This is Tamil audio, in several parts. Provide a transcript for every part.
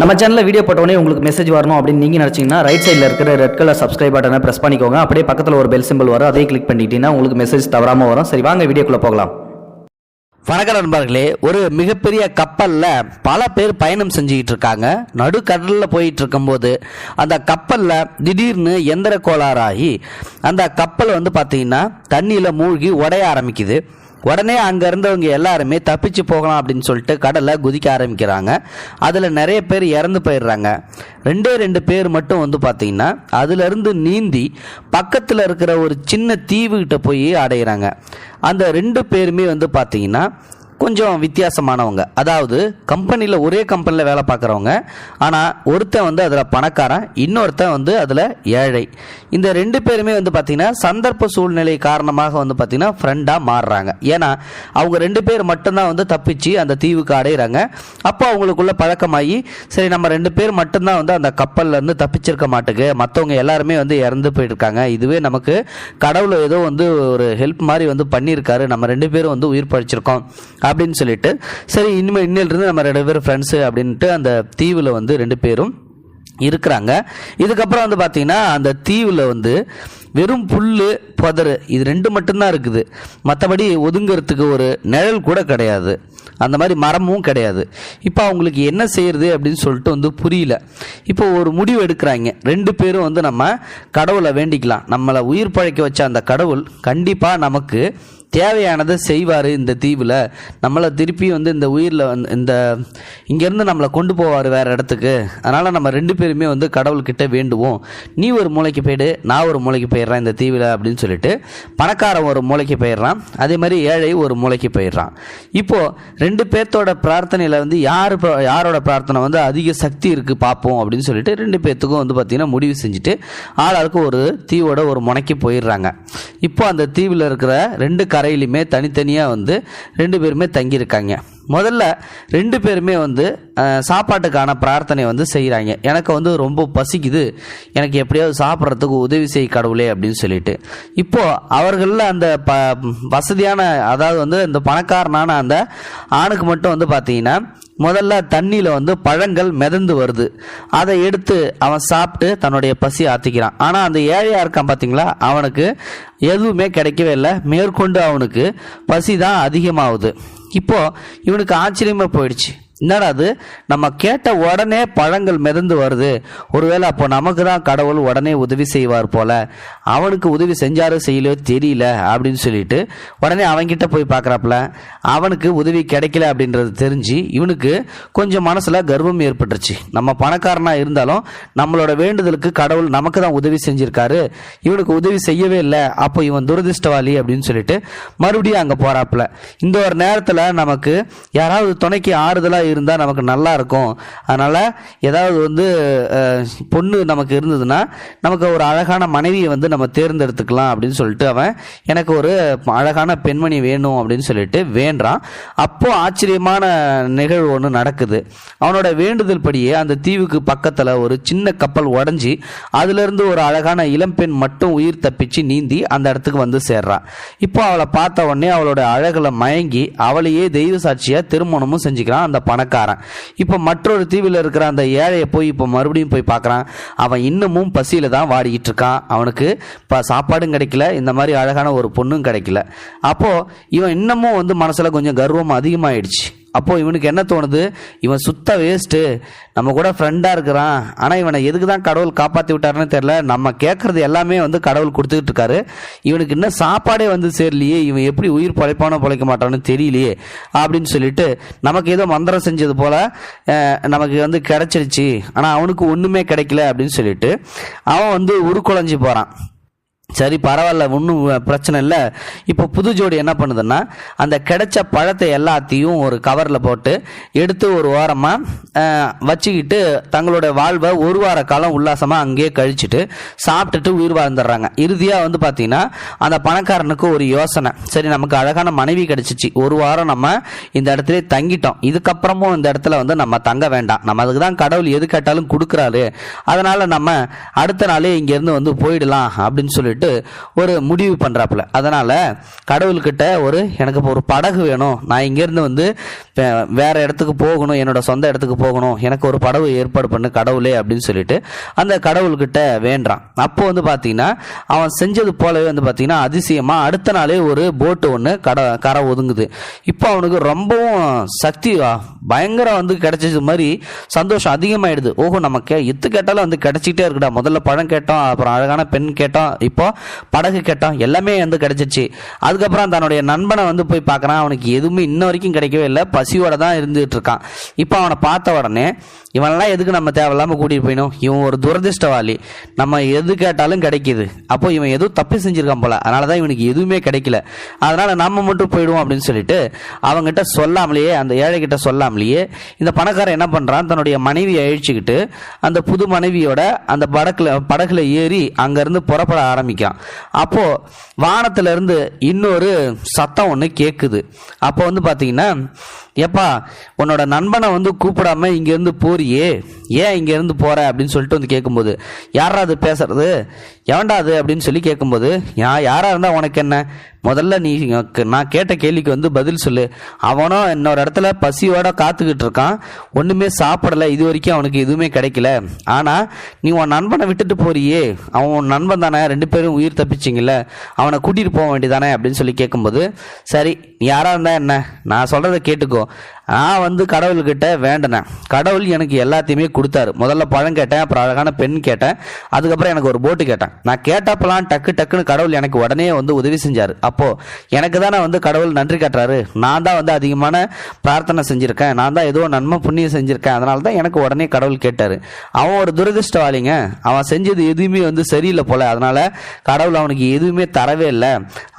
நம்ம சேனலில் வீடியோ போட்டோடனே உங்களுக்கு மெசேஜ் வரணும் அப்படின்னு நீங்கள் நினச்சிங்கன்னா ரைட் சைடில் இருக்கிற ரெட் கலர் சப்ஸ்கிரைப் பட்டனை ப்ரெஸ் பண்ணிக்கோங்க. அப்படியே பக்கத்தில் ஒரு பெல் சிம்பிள் வரும். அதே கிளிக் பண்ணிட்டீங்கன்னா உங்களுக்கு மெசேஜ் தவறாமல் வரும். சரி வாங்க வீடியோக்குள்ளே போகலாம். வணக்கம் நண்பர்களே. ஒரு மிகப்பெரிய கப்பலில் பல பேர் பயணம் செஞ்சுக்கிட்டு இருக்காங்க. நடுக்கடலில் போயிட்டு இருக்கும்போது அந்த கப்பலில் திடீர்னு எந்திர கோளாறாகி அந்த கப்பல் வந்து பார்த்தீங்கன்னா தண்ணியில் மூழ்கி உடைய ஆரம்பிக்குது. உடனே அங்கே இருந்தவங்க எல்லாருமே தப்பிச்சு போகலாம் அப்படின்னு சொல்லிட்டு கடலை குதிக்க ஆரம்பிக்கிறாங்க. அதில் நிறைய பேர் இறந்து போயிடுறாங்க. ரெண்டே ரெண்டு பேர் மட்டும் வந்து பார்த்தீங்கன்னா அதுலேருந்து நீந்தி பக்கத்தில் இருக்கிற ஒரு சின்ன தீவுகிட்ட போய் அடையிறாங்க. அந்த ரெண்டு பேருமே வந்து பார்த்தீங்கன்னா கொஞ்சம் வித்தியாசமானவங்க. அதாவது கம்பெனியில் ஒரே கம்பெனியில் வேலை பார்க்குறவங்க ஆனால் ஒருத்தன் வந்து அதில் பணக்காரன் இன்னொருத்தன் வந்து அதில் ஏழை. இந்த ரெண்டு பேருமே வந்து பார்த்திங்கன்னா சந்தர்ப்ப சூழ்நிலை காரணமாக வந்து பார்த்திங்கன்னா ஃப்ரெண்டாக மாறுறாங்க. ஏன்னா அவங்க ரெண்டு பேர் மட்டும்தான் வந்து தப்பிச்சு அந்த தீவுக்கு அடையிறாங்க. அப்போ அவங்களுக்குள்ள பழக்கமாகி சரி நம்ம ரெண்டு பேர் மட்டும்தான் வந்து அந்த கப்பல்லேருந்து தப்பிச்சிருக்க மாட்டுக்கு. மற்றவங்க எல்லாருமே வந்து இறந்து போயிருக்காங்க. இதுவே நமக்கு கடவுள் ஏதோ வந்து ஒரு ஹெல்ப் மாதிரி வந்து பண்ணியிருக்காரு. நம்ம ரெண்டு பேரும் வந்து உயிர் பழிச்சிருக்கோம். அப்படின்னு சொல்லிட்டு சரி இனிமேல் இன்னிலிருந்து நம்ம ரெண்டு பேரும் ஃப்ரெண்ட்ஸு அப்படின்ட்டு அந்த தீவில் வந்து ரெண்டு பேரும் இருக்கிறாங்க. இதுக்கப்புறம் வந்து பார்த்தீங்கன்னா அந்த தீவில் வந்து வெறும் புல் புதரு இது ரெண்டு மட்டும்தான் இருக்குது. மற்றபடி ஒதுங்கிறதுக்கு ஒரு நிழல் கூட கிடையாது. அந்த மாதிரி மரமும் கிடையாது. இப்போ அவங்களுக்கு என்ன செய்யறது அப்படின்னு சொல்லிட்டு வந்து புரியல. இப்போ ஒரு முடிவு எடுக்கிறாங்க. ரெண்டு பேரும் வந்து நம்ம கடவுளை வேண்டிக்கலாம். நம்மளை உயிர் பழைக்க வச்ச அந்த கடவுள் கண்டிப்பாக நமக்கு தேவையானதை செய்வார் இந்த தீவில். நம்மளை திருப்பி வந்து இந்த உயிரில் வந்து இந்த இங்கேருந்து நம்மளை கொண்டு போவார் வேறு இடத்துக்கு. அதனால் நம்ம ரெண்டு பேருமே வந்து கடவுள்கிட்ட வேண்டுவோம். நீ ஒரு மூளைக்கு போயிடு நான் ஒரு மூளைக்கு போயிடுறேன் இந்த தீவில் அப்படின்னு சொல்லிட்டு பணக்காரன் ஒரு மூளைக்கு போயிடுறான். அதே மாதிரி ஏழை ஒரு மூளைக்கு போயிடுறான். இப்போது ரெண்டு பேர்த்தோட பிரார்த்தனையில் வந்து யார் யாரோட பிரார்த்தனை வந்து அதிக சக்தி இருக்குது பார்ப்போம் அப்படின்னு சொல்லிட்டு ரெண்டு பேர்த்துக்கும் வந்து பார்த்திங்கன்னா முடிவு செஞ்சுட்டு ஆளாளுக்கு ஒரு தீவோட ஒரு முனைக்கு போயிடுறாங்க. இப்போ அந்த தீவில் இருக்கிற ரெண்டு கரையிலுமே தனித்தனியாக வந்து ரெண்டு பேருமே தங்கியிருக்காங்க. முதல்ல ரெண்டு பேருமே வந்து சாப்பாட்டுக்கான பிரார்த்தனை வந்து செய்கிறாங்க எனக்கு வந்து ரொம்ப பசிக்குது. எனக்கு எப்படியாவது சாப்பிட்றதுக்கு உதவி செய் கடவுளே அப்படின்னு சொல்லிட்டு. இப்போது அவர்களில் அந்த ப வசதியான அதாவது வந்து இந்த பணக்காரனான அந்த ஆணுக்கு மட்டும் வந்து பார்த்தீங்கன்னா முதல்ல தண்ணியில் வந்து பழங்கள் மிதந்து வருது. அதை எடுத்து அவன் சாப்பிட்டு தன்னுடைய பசி ஆற்றிக்கிறான் ஆனால் அந்த ஏழையாக இருக்கான் பார்த்தீங்களா அவனுக்கு எதுவுமே கிடைக்கவே இல்லை. மேற்கொண்டு அவனுக்கு பசி தான் அதிகமாகுது. இப்போது இவனுக்கு ஆச்சரியமாக போயிடுச்சு. என்னடா அது? நம்ம கேட்ட உடனே பழங்கள் மிதந்து வருது. ஒருவேளை அப்போ நமக்கு தான் கடவுள் உடனே உதவி செய்வார் போல. அவனுக்கு உதவி செஞ்சாரோ செய்யலையோ தெரியல அப்படின்னு சொல்லிட்டு உடனே அவன்கிட்ட போய் பார்க்குறாப்புல. அவனுக்கு உதவி கிடைக்கல அப்படின்றது தெரிஞ்சு இவனுக்கு கொஞ்சம் மனசில் கர்வம் ஏற்பட்டுருச்சு. நம்ம பணக்காரனாக இருந்தாலும் நம்மளோட வேண்டுதலுக்கு கடவுள் நமக்கு தான் உதவி செஞ்சிருக்காரு. இவனுக்கு உதவி செய்யவே இல்லை. அப்போ இவன் துரதிருஷ்டவாளி அப்படின்னு சொல்லிட்டு மறுபடியும் அங்கே போகிறாப்புல இந்த ஒரு நேரத்தில் நமக்கு யாராவது துணைக்கு ஆறுதலாக இருந்தால் நமக்கு நல்லா இருக்கும் அதனால் ஏதாவது வந்து பொண்ணு நமக்கு இருந்ததுன்னா நமக்கு ஒரு அழகான மனைவியை வந்து நம்ம தேர்ந்தெடுத்துக்கலாம் அப்படின்னு சொல்லிட்டு அவன் எனக்கு ஒரு அழகான பெண்மணி வேணும் அப்படின்னு சொல்லிட்டு வேண்டான் அப்போது ஆச்சரியமான நிகழ்வு ஒன்று நடக்குது. அவனோட வேண்டுதல் படியே அந்த தீவுக்கு பக்கத்தில் ஒரு சின்ன கப்பல் உடஞ்சி அதுலேருந்து ஒரு அழகான இளம்பெண் மட்டும் உயிர் தப்பிச்சு நீந்தி அந்த இடத்துக்கு வந்து சேர்றான் இப்போ அவளை பார்த்த உடனே அவளோட அழகில் மயங்கி அவளையே தெய்வ சாட்சியாக திருமணமும் செஞ்சுக்கிறான். அந்த பணக்காரன். இப்போ மற்றொரு தீவில் இருக்கிற அந்த ஏழையை போய் இப்போ மறுபடியும் போய் பார்க்குறான். அவன் இன்னமும் பசியில் தான் வாடிக்கிட்டு இருக்கான். அவனுக்கு இப்போ சாப்பாடும் கிடைக்கல. இந்த மாதிரி அழகான ஒரு பொண்ணும் கிடைக்கல. அப்போது இவன் இன்னமும் வந்து மனசில் கொஞ்சம் கர்வம் அதிகமாகிடுச்சு அப்போ இவனுக்கு என்ன தோணுது? இவன் சுத்த வேஸ்ட்டு நம்ம கூட ஃப்ரெண்டாக இருக்கிறான். ஆனால் இவனை எதுக்கு தான் கடவுள் காப்பாற்றி விட்டாருன்னு தெரில நம்ம கேட்குறது எல்லாமே வந்து கடவுள் கொடுத்துக்கிட்டு இருக்காரு. இவனுக்கு இன்னும் சாப்பாடே வந்து சேரலையே. இவன் எப்படி உயிர் பழைப்பானோ பழைக்க மாட்டான்னு தெரியலையே அப்படின்னு சொல்லிட்டு நமக்கு ஏதோ மந்திரம் செஞ்சது போல் நமக்கு வந்து கிடச்சிடுச்சு ஆனால் அவனுக்கு ஒன்றுமே கிடைக்கல அப்படின்னு சொல்லிட்டு அவன் வந்து உருக்குலைஞ்சு போகிறான் சரி பரவாயில்ல ஒன்றும் பிரச்சனை இல்லை. இப்போ புது ஜோடி என்ன பண்ணுதுன்னா அந்த கிடைச்ச பழத்தை எல்லாத்தையும் ஒரு கவரில் போட்டு எடுத்து ஒரு ஓரமாக வச்சுக்கிட்டு தங்களோட வாழ்வை ஒரு வார காலம் உல்லாசமாக அங்கேயே கழிச்சிட்டு சாப்பிட்டுட்டு உயிர் வாழ்ந்துடுறாங்க. இறுதியாக வந்து பார்த்தீங்கன்னா அந்த பணக்காரனுக்கு ஒரு யோசனை. சரி நமக்கு அழகான மனைவி கிடச்சிச்சு. ஒரு வாரம் நம்ம இந்த இடத்துல தங்கிட்டோம். இதுக்கப்புறமும் இந்த இடத்துல வந்து நம்ம தங்க வேண்டாம். நம்ம அதுக்கு தான் கடவுள் எது கேட்டாலும் கொடுக்குறாரு. அதனால் நம்ம அடுத்த நாளே இங்கேருந்து வந்து போயிடலாம் அப்படின்னு சொல்லிட்டு சொல்லிட்டு ஒரு முடிவு பண்ணுறாப்புல அதனால் கடவுள்கிட்ட ஒரு எனக்கு இப்போ ஒரு படகு வேணும். நான் இங்கேருந்து வந்து வேறு வேற இடத்துக்கு போகணும். என்னோடய சொந்த இடத்துக்கு போகணும். எனக்கு ஒரு படகு ஏற்பாடு பண்ணு கடவுளே அப்படின்னு சொல்லிட்டு அந்த கடவுள்கிட்ட வேண்டான் அப்போ வந்து பார்த்தீங்கன்னா அவன் செஞ்சது போலவே வந்து பார்த்தீங்கன்னா அதிசயமாக அடுத்த நாளே ஒரு போட்டு ஒன்று கட கரை ஒதுங்குது. இப்போ அவனுக்கு ரொம்பவும் சக்தி பயங்கரம் வந்து கிடைச்சது மாதிரி சந்தோஷம் அதிகமாயிடுது. ஓஹோ நமக்கு எத்து கேட்டாலும் வந்து கிடைச்சிட்டே இருக்குடா. முதல்ல பழம் கேட்டோம் அப்புறம் அழகான பெண் கேட்டோம். இப்போ படகு கேட்டோம் எல்லாமே வந்து கிடைச்சிச்சு அதுக்கப்புறம் தன்னுடைய நண்பனை வந்து போய் பார்க்குறான். அவனுக்கு எதுவுமே இன்ன வரைக்கும் கிடைக்கவே இல்லை. பசியோட தான் இருந்துகிட்டு இருக்கான். இப்போ அவனை பார்த்த உடனே இவனெல்லாம் எதுக்கு நம்ம தேவையில்லாமல் கூட்டிகிட்டு போயணும் இவன் ஒரு துரதிர்ஷ்டவாளி. நம்ம எது கேட்டாலும் கிடைக்கிது. அப்போ இவன் எதுவும் தப்பு செஞ்சிருக்கான் போல. அதனால தான் இவனுக்கு எதுவுமே கிடைக்கல. அதனால் நம்ம மட்டும் போயிடுவோம் அப்படின்னு சொல்லிட்டு அவங்ககிட்ட சொல்லாமலேயே அந்த ஏழைகிட்ட சொல்லாமலேயே இந்த பணக்காரன் என்ன பண்ணுறான் தன்னுடைய மனைவியை அழிச்சுக்கிட்டு அந்த புது மனைவியோட அந்த படகுல படகுல ஏறி அங்கேருந்து புறப்பட ஆரம்பிக்கிறான். அப்போ வானத்துல இருந்து இன்னொரு சத்தம் ஒன்று கேட்குது அப்போ வந்து பார்த்தீங்கன்னா ஏப்பா உன்னோட நண்பனை வந்து கூப்பிடாம இங்கேருந்து போறியே? ஏன் இங்கேருந்து போற அப்படின்னு சொல்லிட்டு வந்து கேட்கும்போது யாரா அது பேசுறது? எவன்டா அது? அப்படின்னு சொல்லி கேட்கும்போது நான் யாரா இருந்தா உனக்கு என்ன? முதல்ல நீ நான் கேட்ட கேள்விக்கு வந்து பதில் சொல்லு. அவனும் இன்னொரு இடத்துல பசியோட காத்துக்கிட்டு இருக்கான். ஒண்ணுமே சாப்பிடல. இது வரைக்கும் அவனுக்கு எதுவுமே கிடைக்கல. ஆனா நீ உன் நண்பனை விட்டுட்டு போறியே. அவன் உன் நண்பன் தானே. ரெண்டு பேரும் உயிர் தப்பிச்சிங்கல்ல. அவனை கூட்டிட்டு போக வேண்டியதானே? அப்படின்னு சொல்லி கேட்கும்போது சரி நீ யாரா இருந்தா என்ன? நான் சொல்றதை கேட்டுக்கோ. நான் வந்து கடவுள்கிட்ட வேண்டினேன். கடவுள் எனக்கு எல்லாத்தையுமே கொடுத்தாரு. முதல்ல பழம் கேட்டேன் அப்புறம் அழகான பெண் கேட்டேன். அதுக்கப்புறம் எனக்கு ஒரு போட்டு கேட்டேன். நான் கேட்டப்பெல்லாம் டக்கு டக்குன்னு கடவுள் எனக்கு உடனே வந்து உதவி செஞ்சாரு. அப்போ எனக்கு தானே வந்து கடவுள் நன்றி காட்டுறாரு. நான் தான் வந்து அதிகமான பிரார்த்தனை செஞ்சிருக்கேன். நான் தான் ஏதோ நன்மை புண்ணியம் செஞ்சிருக்கேன். அதனால தான் எனக்கு உடனே கடவுள் கேட்டாரு. அவன் ஒரு துரதிருஷ்டவாளிங்க. அவன் செஞ்சது எதுவுமே வந்து சரியில்லை போல. அதனால கடவுள் அவனுக்கு எதுவுமே தரவே இல்லை.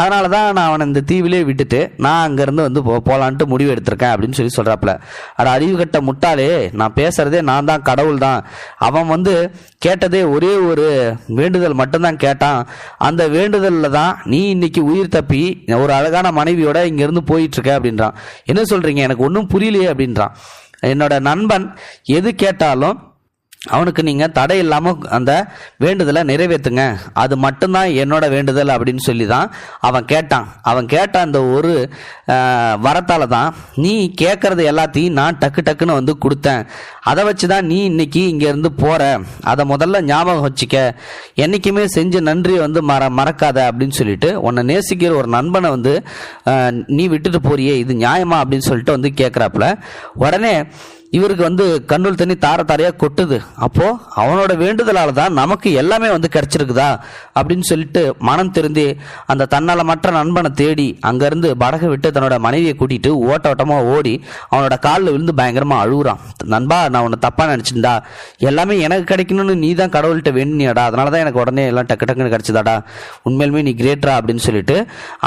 அதனால தான் நான் அவனை இந்த தீவிலே விட்டுட்டு நான் அங்கேருந்து வந்து போ போகலான்ட்டு முடிவு எடுத்திருக்கேன். அப்படின்னு சொல்லி சொல்கிறாப்புல அட அறிவு கட்ட முட்டாளே நான் பேசுகிறதே நான் தான் கடவுள் தான். அவன் வந்து கேட்டதே ஒரே ஒரு வேண்டுதல் மட்டும்தான் கேட்டான். அந்த வேண்டுதலில் தான் நீ இன்னைக்கு உயிர் தப்பி ஒரு அழகான மனைவியோட இங்கேருந்து போயிட்டுருக்க அப்படின்றான். என்ன சொல்கிறீங்க எனக்கு ஒன்றும் புரியலையே அப்படின்றான். என்னோட நண்பன் எது கேட்டாலும் அவனுக்கு நீங்கள் தடை இல்லாமல் அந்த வேண்டுதலை நிறைவேற்றுங்க அது மட்டும்தான் என்னோட வேண்டுதல் அப்படின்னு சொல்லி தான் அவன் கேட்டான். அவன் கேட்ட அந்த ஒரு வரத்தால் தான் நீ கேட்குறது எல்லாத்தையும் நான் டக்கு டக்குன்னு வந்து கொடுத்தேன். அதை வச்சு தான் நீ இன்னைக்கு இங்கேருந்து போகிற அதை முதல்ல ஞாபகம் வச்சுக்க. என்றைக்குமே செஞ்ச நன்றியை வந்து மற மறக்காத அப்படின்னு சொல்லிட்டு உன்னை நேசிக்கிற ஒரு நண்பனை வந்து நீ விட்டுட்டு போறியே இது நியாயமா அப்படின்னு சொல்லிட்டு வந்து கேட்குறாப்புல உடனே இவருக்கு வந்து கண்ணுள் தண்ணி தார தாரையாக கொட்டுது. அப்போது அவனோட வேண்டுதலால் தான் நமக்கு எல்லாமே வந்து கிடைச்சிருக்குதா? அப்படின்னு சொல்லிட்டு மனம் திருந்தி அந்த தன்னலமற்ற நண்பனை தேடி அங்கேருந்து படகை விட்டு தன்னோட மனைவியை கூட்டிகிட்டு ஓட்ட ஓட்டமாக ஓடி அவனோட காலில் விழுந்து பயங்கரமாக அழுகுறான். நண்பா நான் உன்னை தப்பாக நினச்சிருந்தா. எல்லாமே எனக்கு கிடைக்கணும்னு நீ தான் கடவுள்கிட்ட வேணுனியாடா அதனால தான் எனக்கு உடனே எல்லாம் டக்கு டக்குன்னு கிடச்சிதாடா. உண்மையிலுமே நீ கிரேட்ரா அப்படின்னு சொல்லிட்டு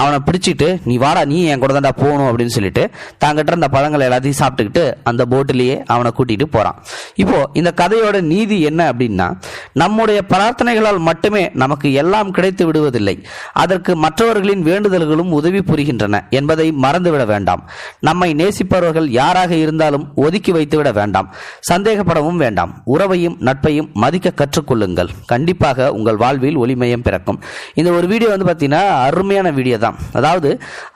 அவனை பிடிச்சிட்டு நீ வாடா நீ என் கூட தான்டா போகணும் அப்படின்னு சொல்லிட்டு தாங்கிட்ட அந்த பழங்களை எல்லாத்தையும் சாப்பிட்டுக்கிட்டு அந்த போட்டிலேயே அவனை கூட்டிட்டு போறான். இப்போ இந்த கதையோட நீதி என்ன அப்படின்னா நம்முடைய பிரார்த்தனைகளால் மட்டுமே நமக்கு எல்லாம் கிடைத்து விடுவதில்லை. அதற்கு மற்றவர்களின் வேண்டுதல்களும் உதவி புரிகின்றன என்பதை மறந்துவிட வேண்டாம். நம்மை நேசிப்பவர்கள் யாராக இருந்தாலும் ஒதுக்கி வைத்துவிட வேண்டாம். சந்தேகப்படவும் வேண்டாம். உறவையும் நட்பையும் மதிக்க கற்றுக்கொள்ளுங்கள். கண்டிப்பாக உங்கள் வாழ்வில் ஒளிமயம் பிறக்கும். இந்த ஒரு வீடியோ வந்து பார்த்தீங்கன்னா அருமையான வீடியோ தான் அதாவது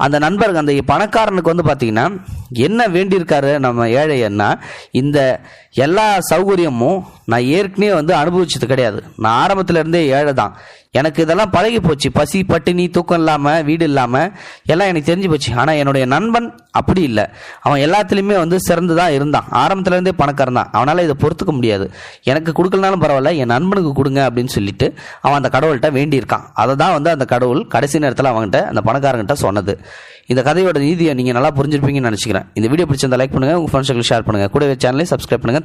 அந்த நண்பர் அந்த பணக்காரனுக்கு வந்து பார்த்தீங்கன்னா என்ன வேண்டியிருக்காரு நம்ம ஏழை என்ன இந்த எல்லா சௌகரியமும் நான் ஏற்கனவே வந்து அனுபவிச்சது கிடையாது. நான் ஆரம்பத்தில் இருந்தே ஏழை தான் எனக்கு இதெல்லாம் பழகி போச்சு. பசி பட்டினி தூக்கம் இல்லாமல் வீடு இல்லாமல் எல்லாம் எனக்கு தெரிஞ்சு போச்சு. ஆனால் என்னுடைய நண்பன் அப்படி இல்லை. அவன் எல்லாத்துலேயுமே வந்து சிறந்து தான் இருந்தான். ஆரம்பத்துலேருந்தே பணக்காரன் தான். அவனால் இதை பொறுத்துக்க முடியாது. எனக்கு கொடுக்கலனாலும் பரவாயில்ல. என் நண்பனுக்கு கொடுங்க அப்படின்னு சொல்லிட்டு அவன் அந்த கடவுள்கிட்ட வேண்டியிருக்கான். அதை தான் வந்து அந்த கடவுள் கடைசி நேரத்தில் அவன்கிட்ட அந்த பணக்காரங்கிட்ட சொன்னது. இந்த கதையோட நீதியை நீங்கள் நல்லா புரிஞ்சிருப்பீங்கன்னு நினச்சிக்கிறேன். இந்த வீடியோ பிடிச்சிருந்தா லைக் பண்ணுங்கள் உங்கள் ஃப்ரெண்ட்ஸுக்கு ஷேர் பண்ணுங்கள் கூடவே சேனலை சப்ஸ்கிரைப் பண்ணுங்கள்